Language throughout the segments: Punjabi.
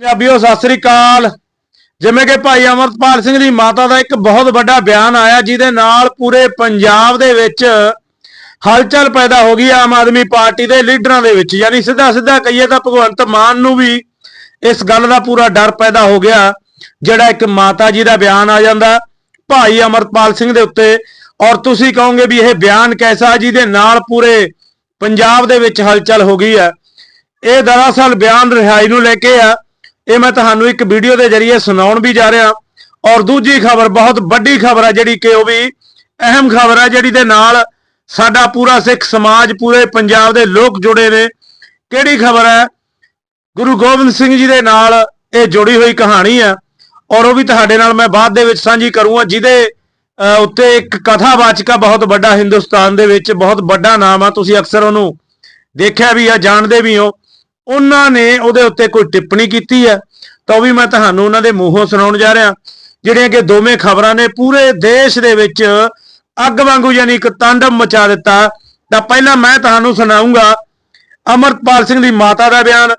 ਪੰਜਾਬੀਓ, ਸਤਿ ਸ੍ਰੀ ਅਕਾਲ। ਜਿਵੇਂ ਕਿ ਭਾਈ ਅਮਰਪਾਲ ਸਿੰਘ ਦੀ ਮਾਤਾ ਦਾ ਇੱਕ ਬਹੁਤ ਵੱਡਾ ਬਿਆਨ ਆਇਆ, ਜਿਹਦੇ ਨਾਲ ਪੂਰੇ ਪੰਜਾਬ ਦੇ ਵਿੱਚ ਹਲਚਲ ਪੈਦਾ ਹੋ ਗਈ ਆਮ ਆਦਮੀ ਪਾਰਟੀ ਦੇ ਲੀਡਰਾਂ ਦੇ ਵਿੱਚ। ਯਾਨੀ ਸਿੱਧਾ ਸਿੱਧਾ ਕਹੀਏ ਤਾਂ ਭਗਵੰਤ ਮਾਨ ਨੂੰ ਵੀ ਇਸ ਗੱਲ ਦਾ ਪੂਰਾ ਡਰ ਪੈਦਾ ਹੋ ਗਿਆ, ਜਿਹੜਾ ਇੱਕ ਮਾਤਾ ਜੀ ਦਾ ਬਿਆਨ ਆ ਜਾਂਦਾ। ਭਾਈ ਅਮਰਪਾਲ ਸਿੰਘ ਦੇ ਉੱਤੇ, ਔਰ ਤੁਸੀਂ ਕਹੋਗੇ ਵੀ ਇਹ ਬਿਆਨ ਕੈਸਾ, ਜਿਹਦੇ ਨਾਲ ਪੂਰੇ ਪੰਜਾਬ ਦੇ ਵਿੱਚ ਹਲਚਲ ਹੋ ਗਈ ਹੈ। ਇਹ ਦਰਅਸਲ ਬਿਆਨ ਰਿਹਾਈ ਨੂੰ ਲੈ ਕੇ ਆ। ਇਹ ਮੈਂ ਤੁਹਾਨੂੰ ਇੱਕ ਵੀਡੀਓ ਦੇ ਜ਼ਰੀਏ ਸੁਣਾਉਣ ਵੀ ਜਾ ਰਿਹਾ ਔਰ ਦੂਜੀ ਖਬਰ ਬਹੁਤ ਵੱਡੀ ਖਬਰ ਹੈ ਜਿਹੜੀ ਕਿ ਉਹ ਵੀ ਅਹਿਮ ਖਬਰ ਹੈ ਜਿਹੜੀ ਦੇ ਨਾਲ ਸਾਡਾ ਪੂਰਾ ਸਿੱਖ ਸਮਾਜ, ਪੂਰੇ ਪੰਜਾਬ ਦੇ ਲੋਕ ਜੁੜੇ ਨੇ। ਕਿਹੜੀ ਖਬਰ ਹੈ? ਗੁਰੂ ਗੋਬਿੰਦ ਸਿੰਘ ਜੀ ਦੇ ਨਾਲ ਇਹ ਜੁੜੀ ਹੋਈ ਕਹਾਣੀ ਹੈ ਔਰ ਉਹ ਵੀ ਤੁਹਾਡੇ ਨਾਲ ਮੈਂ ਬਾਅਦ ਦੇ ਵਿੱਚ ਸਾਂਝੀ ਕਰੂੰਗਾ, ਜਿਹਦੇ ਉੱਤੇ ਇੱਕ ਕਥਾਵਾਚਕਾ ਬਹੁਤ ਵੱਡਾ ਹਿੰਦੁਸਤਾਨ ਦੇ ਵਿੱਚ ਬਹੁਤ ਵੱਡਾ ਨਾਮ ਆ। ਤੁਸੀਂ ਅਕਸਰ ਉਹਨੂੰ ਦੇਖਿਆ ਵੀ ਆ, ਜਾਣਦੇ ਵੀ ਹੋ। ਉਹਨਾਂ ਨੇ ਉਹਦੇ ਉੱਤੇ ਕੋਈ ਟਿੱਪਣੀ ਕੀਤੀ ਹੈ, ਤਾਂ ਉਹ ਵੀ ਮੈਂ ਤੁਹਾਨੂੰ ਉਹਨਾਂ ਦੇ ਮੂੰਹੋਂ ਸੁਣਾਉਣ ਜਾ ਰਿਹਾ। ਜਿਹੜੀਆਂ ਕਿ ਦੋਵੇਂ ਖਬਰਾਂ ਨੇ, ਪੂਰੇ ਦੇਸ਼ ਦੇ ਵਿੱਚ ਅੱਗ ਵਾਂਗੂ ਯਾਨੀ ਇੱਕ ਤਾਂਡਵ ਮਚਾ ਦਿੱਤਾ। ਤਾਂ ਪਹਿਲਾਂ ਮੈਂ ਤੁਹਾਨੂੰ ਸੁਣਾਉਂਗਾ ਅਮਰਪਾਲ ਸਿੰਘ ਦੀ ਮਾਤਾ ਦਾ ਬਿਆਨ,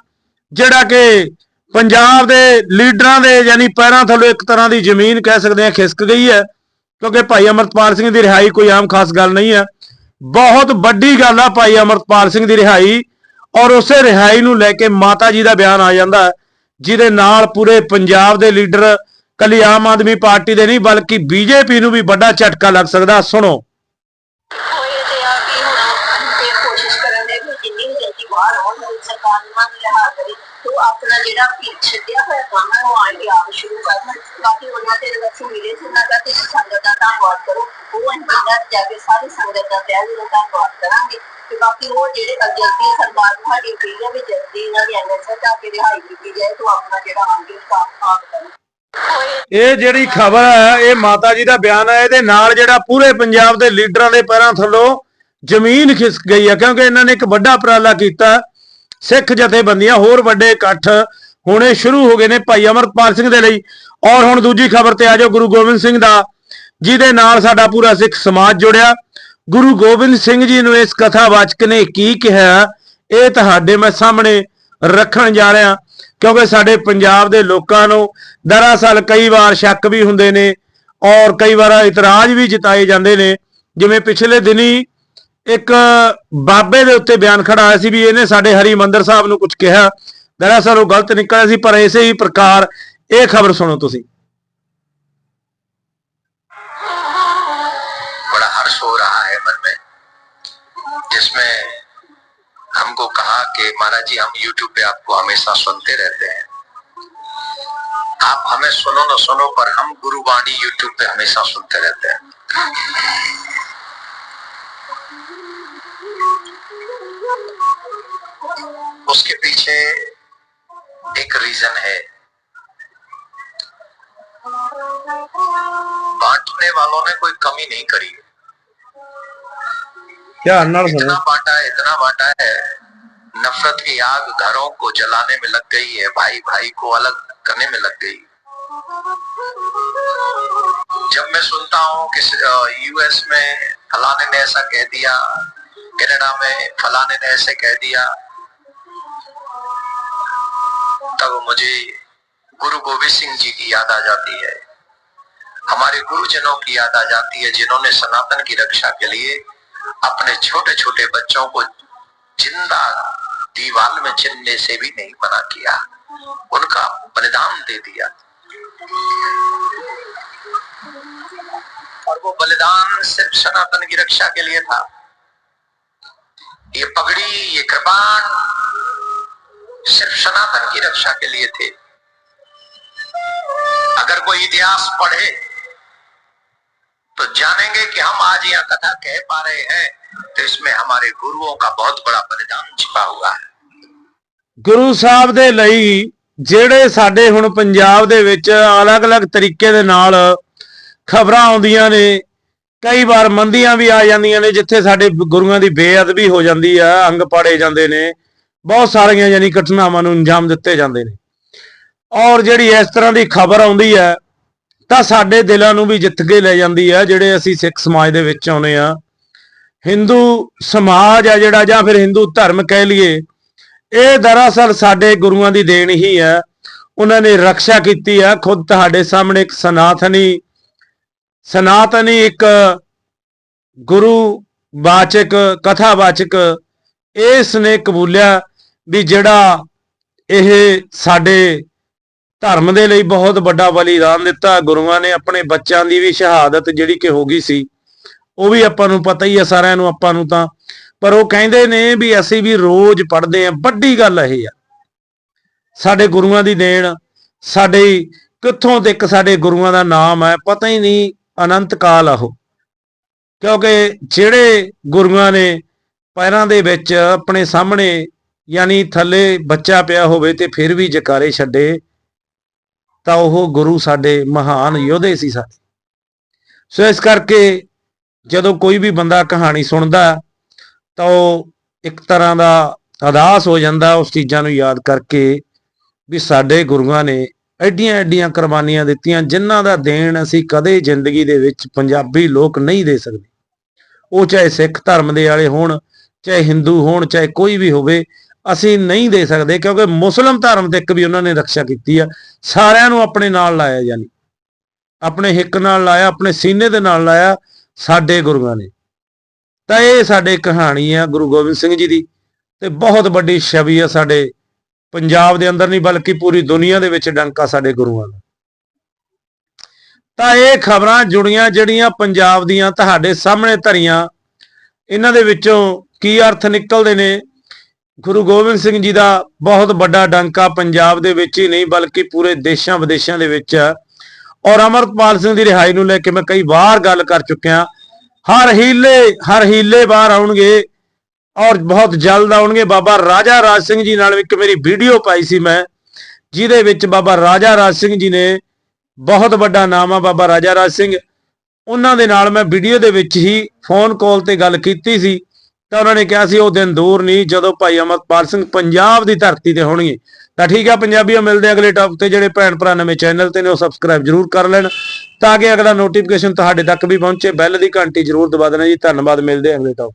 ਜਿਹੜਾ ਕਿ ਪੰਜਾਬ ਦੇ ਲੀਡਰਾਂ ਦੇ ਯਾਨੀ ਪੈਰਾਂ ਥੱਲੇ ਇੱਕ ਤਰ੍ਹਾਂ ਦੀ ਜ਼ਮੀਨ ਕਹਿ ਸਕਦੇ ਆ ਖਿਸਕ ਗਈ ਹੈ, ਕਿਉਂਕਿ ਭਾਈ ਅਮਰਪਾਲ ਸਿੰਘ ਦੀ ਰਿਹਾਈ ਕੋਈ ਆਮ ਖਾਸ ਗੱਲ ਨਹੀਂ ਹੈ। ਬਹੁਤ ਵੱਡੀ ਗੱਲ ਆ ਭਾਈ ਅਮਰਪਾਲ ਸਿੰਘ ਦੀ ਰਿਹਾਈ। ਔਰ ਉਸੇ ਰਿਹਾਈ ਨੂੰ ਲੈ ਕੇ ਮਾਤਾ ਜੀ ਦਾ ਬਿਆਨ ਆ ਜਾਂਦਾ ਜਿਹਦੇ ਨਾਲ ਪੂਰੇ ਪੰਜਾਬ ਦੇ ਲੀਡਰ ਕੱਲੀ ਆਮ ਆਦਮੀ ਪਾਰਟੀ ਦੇ ਨਹੀਂ, ਬਲਕਿ ਬੀਜੇਪੀ ਨੂੰ ਵੀ ਵੱਡਾ ਝਟਕਾ ਲੱਗ ਸਕਦਾ, ਸੁਣੋ। ਆਪਣਾ ਜਿਹੜਾ ਛੱਡਿਆ ਹੋਇਆ ਕੰਮ ਹੈ, ਉਹ ਆਣ ਆਪ ਸ਼ੁਰੂ ਕਰਨਾ ਬਾਕੀ ਉਹਨਾਂ ਦੇ ਵਿੱਚ ਮਿਲੇ ਸੀ, ਉਹਨਾਂ ਦਾ ਤੇ ਸੰਗਤ ਦਾ ਧੰਨਵਾਦ ਕਰੋ। ਉਹ ਅੰਦਰ ਜਾ ਕੇ ਸਾਰੀ ਸੰਗਤ ਦਾ ਤਹਿ ਦਿਲੋਂ ਧੰਨਵਾਦ ਕਰਾਂਗੇ। ਬਾਕੀ ਉਹ ਜਿਹੜੇ ਜਲਦੀ ਸਰਕਾਰ ਨੂੰ ਅਪੀਲ ਹੈ ਵੀ ਜਲਦੀ ਇਹਨਾਂ ਦੀ ਐਨਐਸਐਸ ਆ ਕੇ ਰਿਹਾਈ ਕੀਤੀ ਜਾਏ, ਤੋ ਆਪਣਾ ਜਿਹੜਾ ਆਗੇ ਕੰਮ ਆਪ ਕਰਨ ਇਹ ਜਿਹੜੀ ਖਬਰ ਹੈ, ਇਹ ਮਾਤਾ ਜੀ ਦਾ ਬਿਆਨ ਹੈ, ਇਹਦੇ ਨਾਲ ਜਿਹੜਾ ਪੂਰੇ ਪੰਜਾਬ ਦੇ ਲੀਡਰਾਂ ਦੇ ਪੈਰਾਂ ਥੱਲੋਂ ਜ਼ਮੀਨ ਖਿਸਕ ਗਈ ਹੈ, ਕਿਉਂਕਿ ਇਹਨਾਂ ਨੇ ਇੱਕ ਵੱਡਾ ਉਪਰਾਲਾ ਕੀਤਾ, ਸਿੱਖ ਜਥੇਬੰਦੀਆਂ, ਹੋਰ ਵੱਡੇ ਇਕੱਠ ਹੋਣੇ ਸ਼ੁਰੂ ਹੋ ਗਏ ਨੇ ਭਾਈ ਅਮਰਪਾਲ ਸਿੰਘ ਦੇ ਲਈ। ਔਰ ਹੁਣ ਦੂਜੀ ਖਬਰ ਤੇ ਆ ਜਾਓ, ਗੁਰੂ ਗੋਬਿੰਦ ਸਿੰਘ ਦਾ, ਜਿਹਦੇ ਨਾਲ ਸਾਡਾ ਪੂਰਾ ਸਿੱਖ ਸਮਾਜ ਜੁੜਿਆ। ਗੁਰੂ ਗੋਬਿੰਦ ਸਿੰਘ ਜੀ ਨੂੰ ਇਸ ਕਥਾ ਵਾਚਕ ਨੇ ਕੀ ਕਿਹਾ, ਇਹ ਤੁਹਾਡੇ ਮੈਂ ਸਾਹਮਣੇ ਰੱਖਣ ਜਾ ਰਿਹਾ, ਕਿਉਂਕਿ ਸਾਡੇ ਪੰਜਾਬ ਦੇ ਲੋਕਾਂ ਨੂੰ ਦਰਅਸਲ ਕਈ ਵਾਰ ਸ਼ੱਕ ਵੀ ਹੁੰਦੇ ਨੇ ਔਰ ਕਈ ਵਾਰ ਇਤਰਾਜ਼ ਵੀ ਜਤਾਏ ਜਾਂਦੇ ਨੇ। ਜਿਵੇਂ ਪਿਛਲੇ ਦਿਨੀ ਇੱਕ ਬਾਬੇ ਦੇ ਉੱਤੇ ਬਿਆਨ ਖੜਾ ਆਇਆ ਸੀ ਵੀ ਇਹਨੇ ਸਾਡੇ ਹਰੀਮੰਦਰ ਸਾਹਿਬ ਨੂੰ ਕੁਝ ਕਿਹਾ। ਦਰਅਸਲ ਉਹ ਗਲਤ ਨਿਕਲਿਆ ਸੀ, ਪਰ ਇਸੇ ਹੀ ਪ੍ਰਕਾਰ ਇਹ ਖਬਰ ਸੁਣੋ ਤੁਸੀਂ। जिसमें हमको कहा कि महाराज जी हम YouTube पे आपको हमेशा सुनते रहते हैं। आप हमें सुनो न सुनो, पर हम गुरुवाणी YouTube पे हमेशा सुनते रहते हैं। उसके पीछे एक रीजन है। बांटने वालों ने कोई कमी नहीं करी। क्या अन्ना इतना बांटा है, इतना बांटा है। नफरत की आग घरों को जलाने में लग गई है, भाई भाई को अलग करने में लग गई। जब मैं सुनता हूँ कि यूएस में फलाने ने ऐसा कह दिया, कनाडा में फलाने ने ऐसे कह दिया, तब मुझे गुरु गोविंद सिंह जी की याद आ जाती है। हमारे गुरुजनों की याद आ जाती है, जिन्होंने सनातन की रक्षा के लिए अपने छोटे छोटे बच्चों को ज़िंदा दीवाल में चिन्हने से भी नहीं मना किया। उनका बलिदान दे दिया। और वो बलिदान सिर्फ़ सनातन की रक्षा के लिए था। ये पगड़ी, ये कृपाण सिर्फ़ सनातन की रक्षा के लिए थे। अगर कोई इतिहास पढ़े तो जानेंगे कि हम आज यह कथा कह पा रहे हैं। तो इसमें हमारे गुरुओं का बहुत बड़ा बलिदान छिपा हुआ है ਗੁਰੂ ਸਾਹਿਬ ਦੇ ਲਈ ਜਿਹੜੇ ਸਾਡੇ ਹੁਣ ਪੰਜਾਬ ਦੇ ਵਿੱਚ ਅਲੱਗ-ਅਲੱਗ ਤਰੀਕੇ ਦੇ ਨਾਲ ਖਬਰਾਂ ਆਉਂਦੀਆਂ ਨੇ ਕਈ ਵਾਰ ਮੰਦੀਆਂ ਵੀ ਆ ਜਾਂਦੀਆਂ ਨੇ ਜਿੱਥੇ ਸਾਡੇ ਗੁਰੂਆਂ ਦੀ ਬੇਅਦਬੀ ਹੋ ਜਾਂਦੀ ਆ ਅੰਗ ਪਾੜੇ ਜਾਂਦੇ ਨੇ ਬਹੁਤ ਸਾਰੀਆਂ ਯਾਨੀ ਘਟਨਾਵਾਂ ਨੂੰ ਅੰਜਾਮ ਦਿੱਤੇ ਜਾਂਦੇ ਨੇ ਔਰ ਜਿਹੜੀ ਇਸ ਤਰ੍ਹਾਂ ਦੀ ਖਬਰ ਆਉਂਦੀ ਹੈ ਤਾਂ ਸਾਡੇ ਦਿਲਾਂ ਨੂੰ ਵੀ ਜਿੱਤ ਕੇ ਲੈ ਜਾਂਦੀ ਆ ਜਿਹੜੇ ਅਸੀਂ ਸਿੱਖ ਸਮਾਜ ਦੇ ਵਿੱਚ ਆਉਨੇ ਆ ਹਿੰਦੂ ਸਮਾਜ ਆ ਜਿਹੜਾ, ਜਾਂ ਫਿਰ ਹਿੰਦੂ ਧਰਮ ਕਹਿ ਲਈਏ, ਇਹ ਦਰਅਸਲ ਸਾਡੇ ਗੁਰੂਆਂ ਦੀ ਦੇਣ ਹੀ ਹੈ ਉਹਨਾਂ ਨੇ ਰੱਖਿਆ ਕੀਤੀ ਆ। ਖੁਦ ਤੁਹਾਡੇ ਸਾਹਮਣੇ ਇੱਕ ਸਨਾਤਨੀ ਸਨਾਤਨੀ ਇੱਕ ਗੁਰੂ ਵਾਚਕ ਕਥਾਵਾਚਕ ਇਸ ਨੇ ਕਬੂਲਿਆ ਵੀ ਜਿਹੜਾ ਇਹ ਸਾਡੇ ਧਰਮ ਦੇ ਲਈ ਬਹੁਤ ਵੱਡਾ ਬਲੀਦਾਨ ਦਿੱਤਾ। ਗੁਰੂਆਂ ਨੇ ਆਪਣੇ ਬੱਚਿਆਂ ਦੀ ਵੀ ਸ਼ਹਾਦਤ ਜਿਹੜੀ ਕਿ ਹੋ ਗਈ ਸੀ। ਉਹ ਵੀ ਆਪਾਂ ਨੂੰ ਪਤਾ ਹੀ ਹੈ ਸਾਰਿਆਂ ਨੂੰ, ਆਪਾਂ ਨੂੰ ਤਾਂ। ਪਰ ਉਹ ਕਹਿੰਦੇ ਨੇ ਵੀ ਅਸੀਂ ਵੀ ਰੋਜ਼ ਪੜ੍ਹਦੇ ਆਂ ਵੱਡੀ ਗੱਲ ਇਹ ਆ। ਸਾਡੇ ਗੁਰੂਆਂ ਦੀ ਦੇਣ, ਸਾਡੇ ਕਿੱਥੋਂ ਤੱਕ ਸਾਡੇ ਗੁਰੂਆਂ ਦਾ ਨਾਮ ਹੈ, ਪਤਾ ਹੀ ਨਹੀਂ ਅਨੰਤ ਕਾਲ ਆ ਉਹ। ਕਿਉਂਕਿ ਜਿਹੜੇ ਗੁਰੂਆਂ ਨੇ ਪੈਰਾਂ ਦੇ ਵਿੱਚ ਆਪਣੇ ਸਾਹਮਣੇ ਯਾਨੀ ਥੱਲੇ ਬੱਚਾ ਪਿਆ ਹੋਵੇ ਤੇ ਫਿਰ ਵੀ ਜਕਾਰੇ ਛੱਡੇ, ਤਾਂ ਉਹ ਗੁਰੂ ਸਾਡੇ ਮਹਾਨ ਯੋਧੇ ਸੀ ਸਾਡੇ। ਸੋ ਇਸ ਕਰਕੇ ਜਦੋਂ ਕੋਈ ਵੀ ਬੰਦਾ ਕਹਾਣੀ ਸੁਣਦਾ, ਤਾਂ ਉਹ ਇੱਕ ਤਰ੍ਹਾਂ ਦਾ ਅਦਾਸ ਹੋ ਜਾਂਦਾ ਉਸ ਚੀਜ਼ਾਂ ਨੂੰ ਯਾਦ ਕਰਕੇ ਵੀ ਸਾਡੇ ਗੁਰੂਆਂ ਨੇ ਐਡੀਆਂ ਐਡੀਆਂ ਕੁਰਬਾਨੀਆਂ ਦਿੱਤੀਆਂ, ਜਿਨ੍ਹਾਂ ਦਾ ਦੇਣ ਅਸੀਂ ਕਦੇ ਜ਼ਿੰਦਗੀ ਦੇ ਵਿੱਚ ਪੰਜਾਬੀ ਲੋਕ ਨਹੀਂ ਦੇ ਸਕਦੇ। ਉਹ ਚਾਹੇ ਸਿੱਖ ਧਰਮ ਦੇ ਵਾਲੇ ਹੋਣ, ਚਾਹੇ ਹਿੰਦੂ ਹੋਣ, ਚਾਹੇ ਕੋਈ ਵੀ ਹੋਵੇ, ਅਸੀਂ ਨਹੀਂ ਦੇ ਸਕਦੇ ਕਿਉਂਕਿ ਮੁਸਲਮ ਧਰਮ ਤੇ ਇੱਕ ਵੀ ਉਹਨਾਂ ਨੇ ਰੱਖਿਆ ਕੀਤੀ ਆ। ਸਾਰਿਆਂ ਨੂੰ ਆਪਣੇ ਨਾਲ ਲਾਇਆ ਯਾਨੀ ਆਪਣੇ ਹਿੱਕ ਨਾਲ ਲਾਇਆ, ਆਪਣੇ ਸੀਨੇ ਦੇ ਨਾਲ ਲਾਇਆ। ਸਾਡੇ ਗੁਰੂਆਂ ਨੇ। ਤਾਂ ਇਹ ਸਾਡੇ ਕਹਾਣੀ ਆ ਗੁਰੂ ਗੋਬਿੰਦ ਸਿੰਘ ਜੀ ਦੀ। ਤੇ ਬਹੁਤ ਵੱਡੀ ਛਵੀ ਆ ਸਾਡੇ ਪੰਜਾਬ ਦੇ ਅੰਦਰ ਨਹੀਂ, ਬਲਕਿ ਪੂਰੀ ਦੁਨੀਆ ਦੇ ਵਿੱਚ ਡੰਕਾ ਸਾਡੇ ਗੁਰੂਆਂ ਦਾ। ਤਾਂ ਇਹ ਖਬਰਾਂ ਜੁੜੀਆਂ ਜਿਹੜੀਆਂ ਪੰਜਾਬ ਦੀਆਂ ਤੁਹਾਡੇ ਸਾਹਮਣੇ ਧਰੀਆਂ, ਇਹਨਾਂ ਦੇ ਵਿੱਚੋਂ ਕੀ ਅਰਥ ਨਿਕਲਦੇ ਨੇ? ਗੁਰੂ ਗੋਬਿੰਦ ਸਿੰਘ ਜੀ ਦਾ ਬਹੁਤ ਵੱਡਾ ਡੰਕਾ ਪੰਜਾਬ ਦੇ ਵਿੱਚ ਹੀ ਨਹੀਂ, ਬਲਕਿ ਪੂਰੇ ਦੇਸ਼ਾਂ ਵਿਦੇਸ਼ਾਂ ਦੇ ਵਿੱਚ ਔਰ ਅਮਰਪਾਲ ਸਿੰਘ ਦੀ ਰਿਹਾਈ ਨੂੰ ਲੈ ਕੇ ਮੈਂ ਕਈ ਵਾਰ ਗੱਲ ਕਰ ਚੁੱਕਿਆ। ਹਰ ਹੀਲੇ ਹਰ ਹੀਲੇ ਬਾਹਰ ਆਉਣਗੇ ਔਰ ਬਹੁਤ ਜਲਦ ਆਉਣਗੇ। ਬਾਬਾ ਰਾਜਾ ਰਾਜ ਸਿੰਘ ਜੀ ਨਾਲ ਇੱਕ ਮੇਰੀ ਵੀਡੀਓ ਪਾਈ ਸੀ ਮੈਂ, ਜਿਹਦੇ ਵਿੱਚ ਬਾਬਾ ਰਾਜਾ ਰਾਜ ਸਿੰਘ ਜੀ ਨੇ ਬਹੁਤ ਵੱਡਾ ਨਾਮ ਆ ਬਾਬਾ ਰਾਜਾ ਰਾਜ ਸਿੰਘ। ਉਹਨਾਂ ਦੇ ਨਾਲ ਮੈਂ ਵੀਡੀਓ ਦੇ ਵਿੱਚ ਹੀ ਫੋਨ ਕਾਲ ਤੇ ਗੱਲ ਕੀਤੀ ਸੀ। ਤਾਂ ਉਹਨਾਂ ਨੇ ਕਿਹਾ ਸੀ, ਉਹ ਦਿਨ ਦੂਰ ਨਹੀਂ, ਜਦੋਂ ਭਾਈ ਅਮਰਪਾਲ ਸਿੰਘ ਪੰਜਾਬ ਦੀ ਧਰਤੀ ਤੇ ਹੋਣਗੇ। ਤਾਂ ਠੀਕ ਆ, ਪੰਜਾਬੀਓ, ਮਿਲਦੇ ਆ ਅਗਲੇ ਟਾਪ ਤੇ। ਜਿਹੜੇ ਭੈਣ ਭਰਾ ਨਵੇਂ ਚੈਨਲ ਤੇ ਨੇ, ਉਹ ਸਬਸਕ੍ਰਾਈਬ ਜਰੂਰ ਕਰ ਲੈਣ, ਤਾਂ ਕਿ ਅਗਲਾ ਨੋਟੀਫਿਕੇਸ਼ਨ ਤੁਹਾਡੇ ਤੱਕ ਵੀ ਪਹੁੰਚੇ। ਬੈਲ ਦੀ ਘੰਟੀ ਜਰੂਰ ਦਬਾ ਦੇਣਾ ਜੀ। ਧੰਨਵਾਦ, ਮਿਲਦੇ ਆ ਅਗਲੇ ਟਾਪ